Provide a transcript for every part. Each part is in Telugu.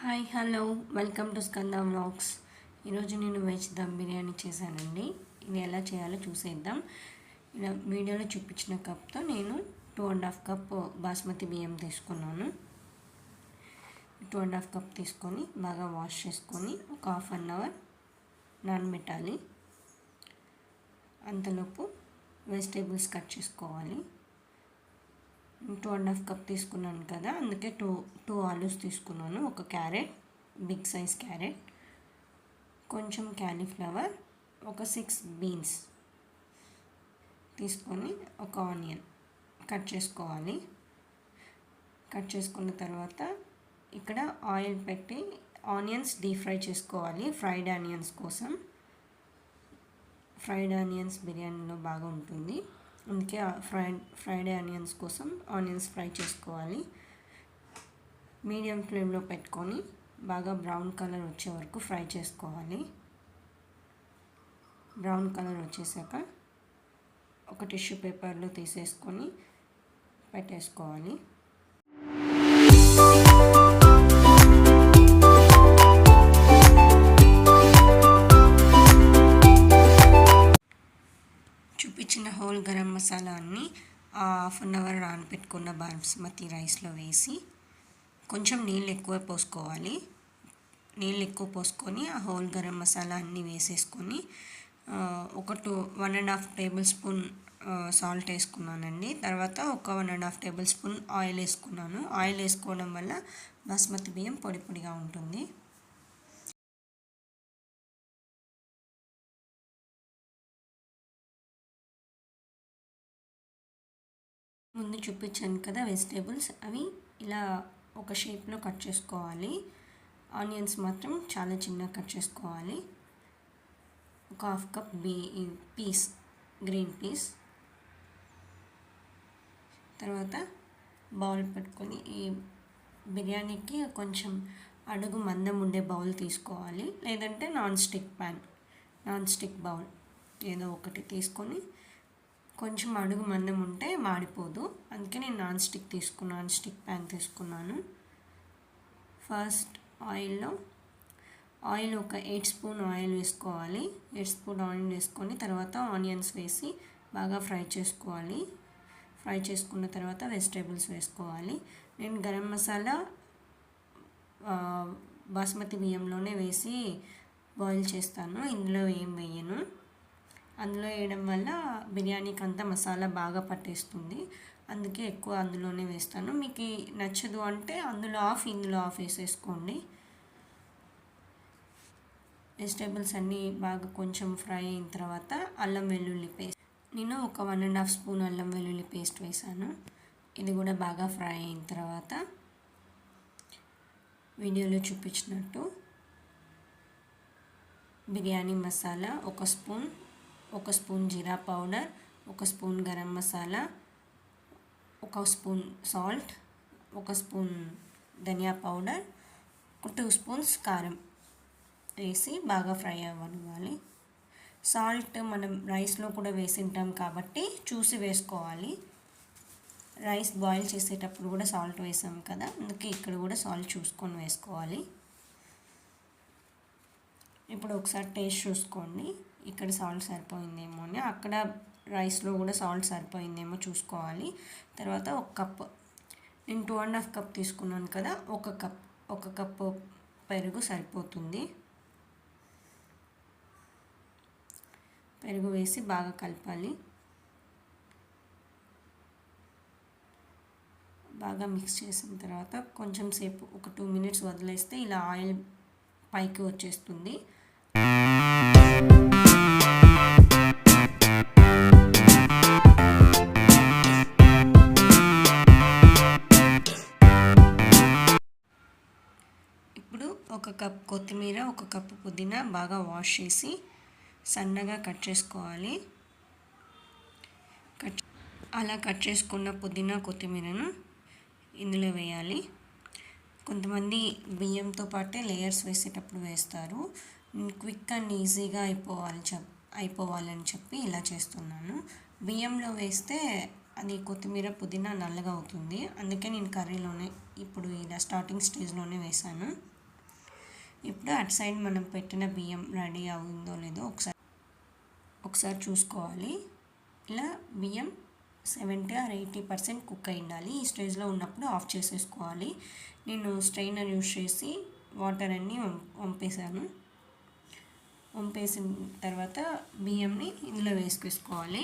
Hi hello. Welcome to Skanda vlogs. ఈరోజు నేను వెజ్ దమ్ బిర్యానీ చేశానండి. ఇది ఎలా చేయాలో చూసేద్దాం. ఇలా వీడియోలో చూపించిన కప్తో నేను two and half cup basmati బియ్యం తీసుకున్నాను. టూ అండ్ హాఫ్ కప్ తీసుకొని బాగా వాష్ చేసుకొని ఒక హాఫ్ అన్ అవర్ నానబెట్టాలి. అంతలోపు వెజిటేబుల్స్ కట్ చేసుకోవాలి. టూ అండ్ హాఫ్ కప్ తీసుకున్నాను కదా అందుకే టూ టూ ఆలూస్ తీసుకున్నాను ఒక క్యారెట్ బిగ్ సైజ్ క్యారెట్ కొంచెం క్యాలీఫ్లవర్ ఒక సిక్స్ బీన్స్ తీసుకొని ఒక ఆనియన్ కట్ చేసుకోవాలి. కట్ చేసుకున్న తర్వాత ఇక్కడ ఆయిల్ పెట్టి ఆనియన్స్ డీప్ ఫ్రై చేసుకోవాలి ఫ్రైడ్ ఆనియన్స్ కోసం. ఫ్రైడ్ ఆనియన్స్ బిర్యానీలో బాగా ఉంటుంది. అందుకే ఫ్రైడ్ ఫ్రైడే ఆనియన్స్ కోసం ఆనియన్స్ ఫ్రై చేసుకోవాలి. మీడియం ఫ్లేమ్లో పెట్టుకొని బాగా బ్రౌన్ కలర్ వచ్చే వరకు ఫ్రై చేసుకోవాలి. బ్రౌన్ కలర్ వచ్చేసాక ఒక టిష్యూ పేపర్లో తీసేసుకొని పెట్టేసుకోవాలి. హోల్ గరం మసాలా అన్ని హాఫ్ అన్ అవర్ నానబెట్టుకున్న బాస్మతి రైస్లో వేసి కొంచెం నీళ్ళు ఎక్కువ పోసుకోవాలి. నీళ్ళు ఎక్కువ పోసుకొని ఆ హోల్ గరం మసాలా అన్నీ వేసేసుకొని ఒక two one and half table spoon salt వేసుకున్నానండి. తర్వాత ఒక one and half table spoon oil వేసుకున్నాను. ఆయిల్ వేసుకోవడం వల్ల బాస్మతి బియ్యం పొడి పొడిగా ఉంటుంది. ముందు చూపించాను కదా వెజిటేబుల్స్ అవి ఇలా ఒక షేప్లో కట్ చేసుకోవాలి. ఆనియన్స్ మాత్రం చాలా చిన్నగా కట్ చేసుకోవాలి. ఒక half cup B peas green peas. తర్వాత బౌల్ పెట్టుకొని ఈ బిర్యానీకి కొంచెం అడుగు మందం ఉండే బౌల్ తీసుకోవాలి. లేదంటే non stick pan non stick bowl ఏదో ఒకటి తీసుకొని కొంచెం అడుగు మందం ఉంటే మాడిపోదు. అందుకే నేను నాన్ స్టిక్ తీసుకున్నాను నాన్ స్టిక్ ప్యాన్ తీసుకున్నాను. ఫస్ట్ ఆయిల్లో ఆయిల్ ఒక ఎయిట్ స్పూన్ ఆయిల్ వేసుకోవాలి. ఎయిట్ స్పూన్ ఆయిల్ వేసుకొని తర్వాత ఆనియన్స్ వేసి బాగా ఫ్రై చేసుకోవాలి. ఫ్రై చేసుకున్న తర్వాత వెజిటేబుల్స్ వేసుకోవాలి. నేను గరం మసాలా బాస్మతి బియ్యంలోనే వేసి బాయిల్ చేస్తాను. ఇందులో ఏం వేయను. అందులో వేయడం వల్ల బిర్యానీకి అంతా మసాలా బాగా పట్టేస్తుంది. అందుకే ఎక్కువ అందులోనే వేస్తాను. మీకు నచ్చదు అంటే అందులో ఆఫ్ ఇందులో ఆఫ్ వేసేసుకోండి. వెజిటేబుల్స్ అన్నీ బాగా కొంచెం ఫ్రై అయిన తర్వాత అల్లం వెల్లుల్లి పేస్ట్. నేను ఒక వన్ అండ్ హాఫ్ స్పూన్ అల్లం వెల్లుల్లి పేస్ట్ వేసాను. ఇది కూడా బాగా ఫ్రై అయిన తర్వాత వీడియోలో చూపించినట్టు బిర్యానీ మసాలా ఒక స్పూన్. ఒక స్పూన్ జీరా పౌడర్ ఒక స్పూన్ గరం మసాలా ఒక స్పూన్ సాల్ట్ ఒక స్పూన్ ధనియా పౌడర్ ఒక టూ స్పూన్స్ కారం వేసి బాగా ఫ్రై అవ్వాలి సాల్ట్ మనం రైస్లో కూడా వేసింటాం కాబట్టి చూసి వేసుకోవాలి. రైస్ బాయిల్ చేసేటప్పుడు కూడా సాల్ట్ వేసాం కదా అందుకే ఇక్కడ కూడా సాల్ట్ చూసుకొని వేసుకోవాలి. ఇప్పుడు ఒకసారి టేస్ట్ చూసుకోండి. ఇక్కడ సాల్ట్ సరిపోయిందేమో అని అక్కడ రైస్లో కూడా సాల్ట్ సరిపోయిందేమో చూసుకోవాలి. తర్వాత ఒక కప్ నేను టూ అండ్ హాఫ్ కప్ తీసుకున్నాను కదా ఒక కప్ ఒక కప్పు పెరుగు సరిపోతుంది. పెరుగు వేసి బాగా కలపాలి. బాగా మిక్స్ చేసిన తర్వాత కొంచెం సేపు ఒక టూ మినిట్స్ వదిలేస్తే ఇలా ఆయిల్ పైకి వచ్చేస్తుంది. ఒక కప్ కొత్తిమీర ఒక కప్పు పుదీనా బాగా వాష్ చేసి సన్నగా కట్ చేసుకోవాలి. కట్ అలా కట్ చేసుకున్న పుదీనా కొత్తిమీరను ఇందులో వేయాలి. కొంతమంది బియ్యంతో పాటే లేయర్స్ వేసేటప్పుడు వేస్తారు. క్విక్ అండ్ ఈజీగా అయిపోవాలి చెప్ అయిపోవాలని చెప్పి ఇలా చేస్తున్నాను. బియ్యంలో వేస్తే అది కొత్తిమీర పుదీనా నల్లగా అవుతుంది. అందుకే నేను కర్రీలోనే ఇప్పుడు ఇలా స్టార్టింగ్ స్టేజ్లోనే వేసాను ఇప్పుడు అటు సైడ్ మనం పెట్టిన బియ్యం రెడీ అవుందో లేదో ఒకసారి ఒకసారి చూసుకోవాలి. ఇలా బియ్యం seventy or eighty percent cook అయి ఉండాలి. ఈ స్టేజ్లో ఉన్నప్పుడు ఆఫ్ చేసేసుకోవాలి. నేను స్ట్రైనర్ యూస్ చేసి వాటర్ అన్నీ వంపేశాను. వంపేసిన తర్వాత బియ్యంని ఇందులో వేసుకేసుకోవాలి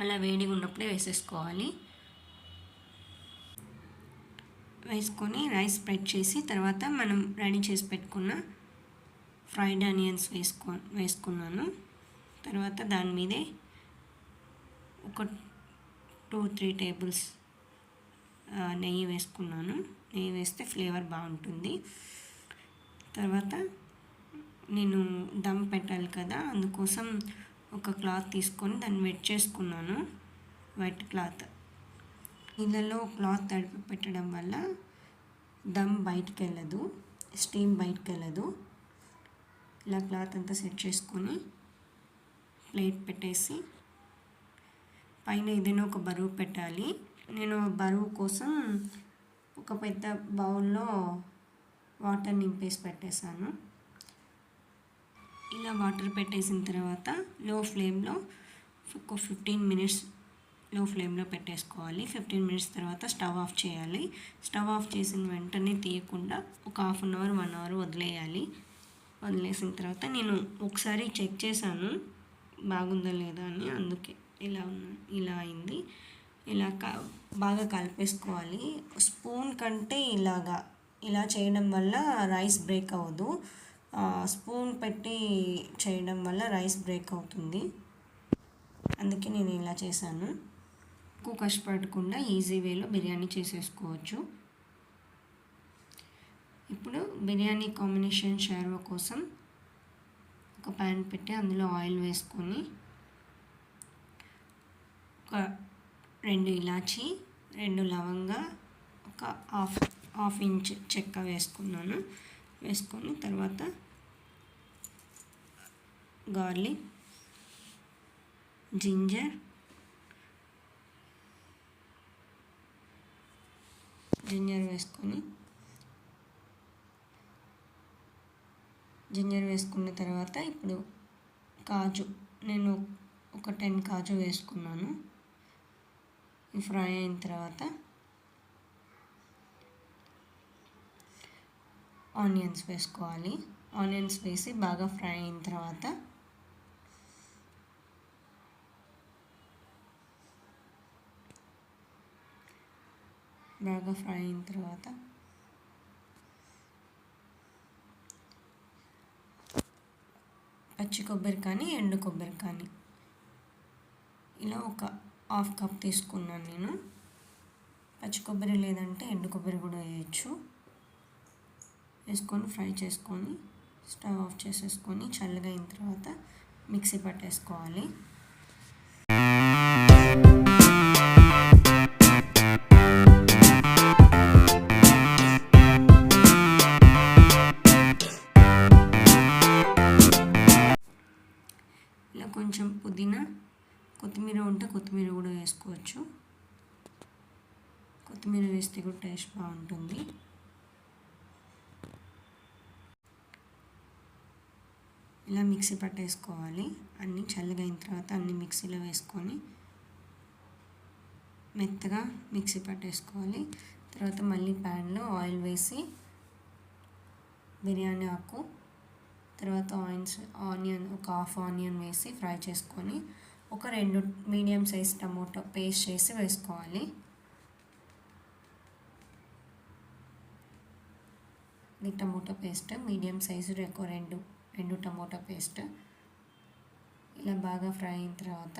అలా వేడిగా ఉన్నప్పుడే వేసేసుకోవాలి. వేసుకొని రైస్ స్ప్రెడ్ చేసి తర్వాత మనం రెడీ చేసి పెట్టుకున్న ఫ్రైడ్ ఆనియన్స్ వేసుకో వేసుకున్నాను. తర్వాత దాని మీదే ఒక టూ త్రీ టేబుల్స్ నెయ్యి వేసుకున్నాను. నెయ్యి వేస్తే ఫ్లేవర్ బాగుంటుంది. తర్వాత నేను దమ్ పెట్టాలి కదా అందుకోసం ఒక క్లాత్ తీసుకొని దాన్ని వెట్ చేసుకున్నాను వైట్ క్లాత్. నీళ్ళలో క్లాత్ తడిపి పెట్టడం వల్ల దమ్ బయటకు వెళ్ళదు స్టీమ్ బయటకు వెళ్ళదు ఇలా క్లాత్ అంతా సెట్ చేసుకొని ప్లేట్ పెట్టేసి పైన ఏదైనా ఒక బరువు పెట్టాలి. నేను బరువు కోసం ఒక పెద్ద బౌల్లో వాటర్ నింపేసి పెట్టేశాను. ఇలా వాటర్ పెట్టేసిన తర్వాత లో ఫ్లేమ్లో ఒక ఫిఫ్టీన్ మినిట్స్లో ఫ్లేమ్లో పెట్టేసుకోవాలి. ఫిఫ్టీన్ మినిట్స్ తర్వాత స్టవ్ ఆఫ్ చేయాలి. స్టవ్ ఆఫ్ చేసిన వెంటనే తీయకుండా ఒక half an hour one hour వదిలేయాలి. వదిలేసిన తర్వాత నేను ఒకసారి చెక్ చేశాను బాగుందా లేదా అని. అందుకే ఇలా ఉన్నా ఇలా అయింది. ఇలా క బాగా కలిపేసుకోవాలి. స్పూన్ కంటే ఇలాగా ఇలా చేయడం వల్ల రైస్ బ్రేక్ అవ్వదు. స్పూన్ పెట్టి చేయడం వల్ల రైస్ బ్రేక్ అవుతుంది. అందుకే నేను ఇలా చేశాను. ఎక్కువ కష్టపడకుండా ఈజీ వేలో బిర్యానీ చేసేసుకోవచ్చు. ఇప్పుడు బిర్యానీ కాంబినేషన్ షేర్వా కోసం ఒక ప్యాన్ పెట్టి అందులో ఆయిల్ వేసుకొని ఒక రెండు ఇలాచి రెండు లవంగా ఒక హాఫ్ హాఫ్ ఇంచ్ చెక్క వేసుకున్నాను. వేసుకొని తర్వాత గార్లిక్ జింజర్ జింజర్ వేసుకొని జింజర్ వేసుకున్న తర్వాత ఇప్పుడు కాజు నేను ఒక టెన్ కాజు వేసుకున్నాను. ఫ్రై అయిన తర్వాత ఆనియన్స్ వేసుకోవాలి. ఆనియన్స్ వేసి బాగా ఫ్రై అయిన తర్వాత బాగా ఫ్రై అయిన తర్వాత పచ్చి కొబ్బరి కానీ ఎండు కొబ్బరి కానీ. ఇలా ఒక హాఫ్ కప్ తీసుకున్నాను నేను. పచ్చి కొబ్బరి లేదంటే ఎండు కొబ్బరి కూడా వేయచ్చు. వేసుకొని ఫ్రై చేసుకొని స్టవ్ ఆఫ్ చేసేసుకొని చల్లగా అయిన తర్వాత మిక్సీ పట్టేసుకోవాలి. ఇలా కొంచెం పుదీనా కొత్తిమీర ఉంటే కొత్తిమీర కూడా వేసుకోవచ్చు. కొత్తిమీర వేస్తే కూడా టేస్ట్ బాగుంటుంది. ఇలా మిక్సీ పట్టేసుకోవాలి. అన్నీ చల్లగా అయిన తర్వాత అన్ని మిక్సీలో వేసుకొని మెత్తగా మిక్సీ పట్టేసుకోవాలి. తర్వాత మళ్ళీ ప్యాన్లో ఆయిల్ వేసి బిర్యానీ ఆకు తర్వాత ఆయిన్స్ ఆనియన్ ఒక హాఫ్ ఆనియన్ వేసి ఫ్రై చేసుకొని ఒక రెండు మీడియం సైజ్ టమోటో పేస్ట్ చేసి వేసుకోవాలి. ఈ టమోటో పేస్ట్ మీడియం సైజు ఒక రెండు రెండు టమోటా పేస్ట్. ఇలా బాగా ఫ్రై అయిన తర్వాత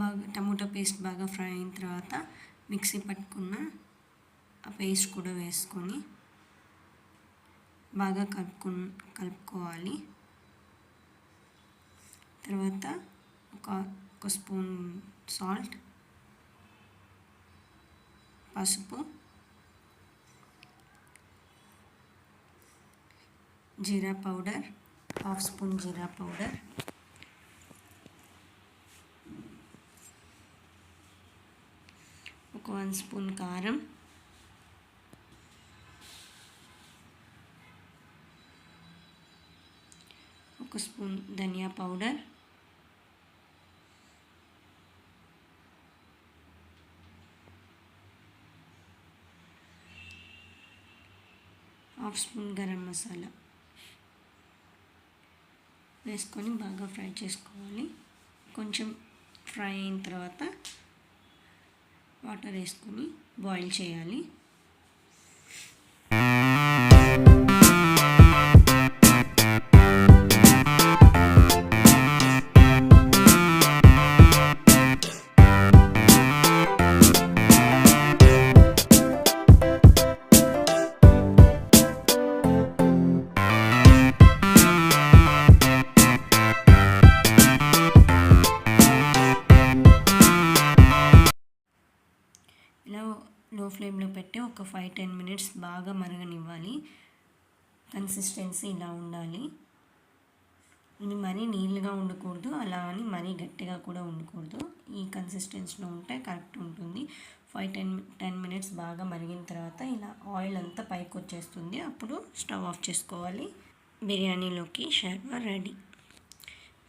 బాగా టమోటా పేస్ట్ బాగా ఫ్రై అయిన తర్వాత మిక్సీ పట్టుకున్న ఆ పేస్ట్ కూడా వేసుకొని బాగా కలుపుకు కలుపుకోవాలి. తర్వాత ఒక ఒక స్పూన్ సాల్ట్ పసుపు jeera powder half spoon jeera powder ఒక వన్ స్పూన్ కారం ఒక spoon dhania powder half spoon garam masala వేసుకొని బాగా ఫ్రై చేసుకోవాలి. కొంచెం ఫ్రై అయిన తర్వాత వాటర్ వేసుకొని బాయిల్ చేయాలి. ఒక ఫైవ్ టెన్ మినిట్స్ బాగా మరగనివ్వాలి. కన్సిస్టెన్సీ ఇలా ఉండాలి. ఇది మరీ నీళ్ళుగా ఉండకూడదు అలా అని మరీ గట్టిగా కూడా ఉండకూడదు. ఈ కన్సిస్టెన్సీలో ఉంటే కరెక్ట్ ఉంటుంది. ఫైవ్ టెన్ టెన్ మినిట్స్ బాగా మరిగిన తర్వాత ఇలా ఆయిల్ అంతా పైకి వచ్చేస్తుంది. అప్పుడు స్టవ్ ఆఫ్ చేసుకోవాలి. బిర్యానీలోకి షర్వా రెడీ.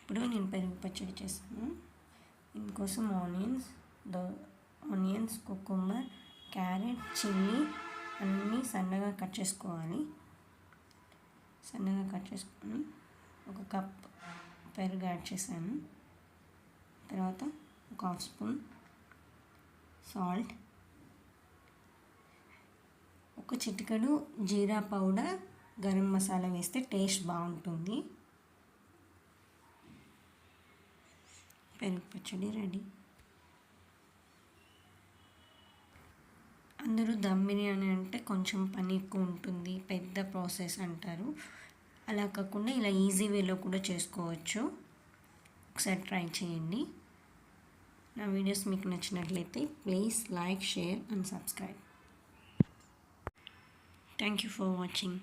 ఇప్పుడు నేను పెరుగు పచ్చడి చేస్తాను. దీనికోసం onions the onions cucumber carrot chilli అన్నీ సన్నగా కట్ చేసుకోవాలి. సన్నగా కట్ చేసుకొని ఒక కప్ పెరుగు యాడ్ చేశాను. తర్వాత ఒక హాఫ్ స్పూన్ సాల్ట్ ఒక చిటికెడు జీరా పౌడర్ గరం మసాలా వేస్తే టేస్ట్ బాగుంటుంది. పెరుగు పచ్చడి రెడీ. అందరూ దమ్ బిర్యానీ అంటే కొంచెం పని ఎక్కువ ఉంటుంది పెద్ద ప్రాసెస్ అంటారు. అలా కాకుండా ఇలా ఈజీ వేలో కూడా చేసుకోవచ్చు. ఒకసారి ట్రై చేయండి. నా వీడియోస్ మీకు నచ్చినట్లయితే please like share and subscribe. Thank you for watching.